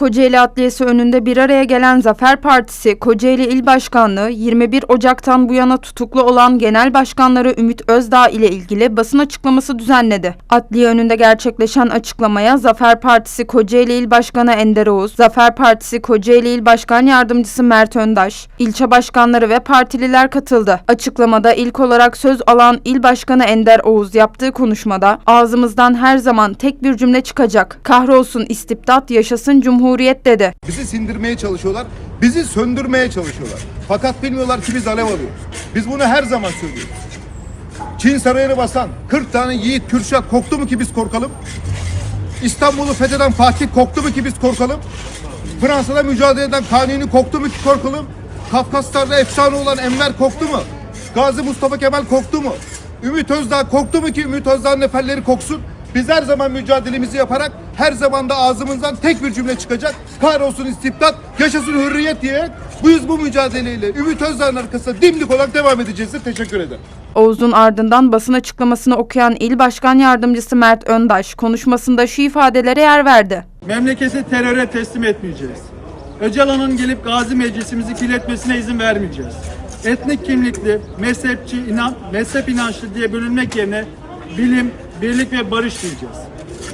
Kocaeli Adliyesi önünde bir araya gelen Zafer Partisi, Kocaeli İl Başkanlığı 21 Ocak'tan bu yana tutuklu olan Genel Başkanları Ümit Özdağ ile ilgili basın açıklaması düzenledi. Adliye önünde gerçekleşen açıklamaya Zafer Partisi Kocaeli İl Başkanı Ender Oğuz, Zafer Partisi Kocaeli İl Başkan Yardımcısı Mert Öndaş, ilçe başkanları ve partililer katıldı. Açıklamada ilk olarak söz alan İl Başkanı Ender Oğuz yaptığı konuşmada ağzımızdan her zaman tek bir cümle çıkacak. Kahrolsun istibdat, yaşasın cumhuriyet dedi. Bizi sindirmeye çalışıyorlar. Bizi söndürmeye çalışıyorlar. Fakat bilmiyorlar ki biz alev alıyoruz. Biz bunu her zaman söylüyoruz. Çin sarayını basan 40 tane yiğit Kürşat koktu mu ki biz korkalım? İstanbul'u fetheden Fatih koktu mu ki biz korkalım? Fransa'da mücadele eden Kanuni koktu mu ki korkalım? Kafkaslar'da efsane olan Enver koktu mu? Gazi Mustafa Kemal koktu mu? Ümit Özdağ koktu mu ki Ümit Özdağ'ın neferleri koksun? Biz her zaman mücadelemizi yaparak her zaman da ağzımızdan tek bir cümle çıkacak. Kahrolsun istibdat, yaşasın hürriyet diyerek biz bu mücadeleyle Ümit Özdağ'ın arkasında dimdik olarak devam edeceğiz. Teşekkür ederim. Oğuz'un ardından basın açıklamasını okuyan İl Başkan Yardımcısı Mert Öndaş konuşmasında şu ifadelere yer verdi. Memleketi teröre teslim etmeyeceğiz. Öcalan'ın gelip Gazi Meclisimizi kirletmesine izin vermeyeceğiz. Etnik kimlikli, mezhepçi, inan, mezhep inançlı diye bölünmek yerine bilim, birlik ve barış diyeceğiz.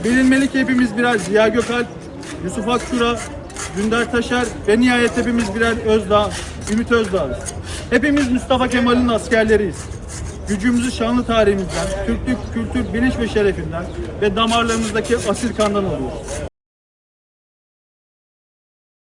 Bilinmeli hepimiz birer Ziya Gökalp, Yusuf Akçura, Dündar Taşar ve nihayet hepimiz birer Özdağ, Ümit Özdağ'ız. Hepimiz Mustafa Kemal'in askerleriyiz. Gücümüzü şanlı tarihimizden, Türklük, kültür, bilinç ve şerefinden ve damarlarımızdaki asil kandan alıyoruz.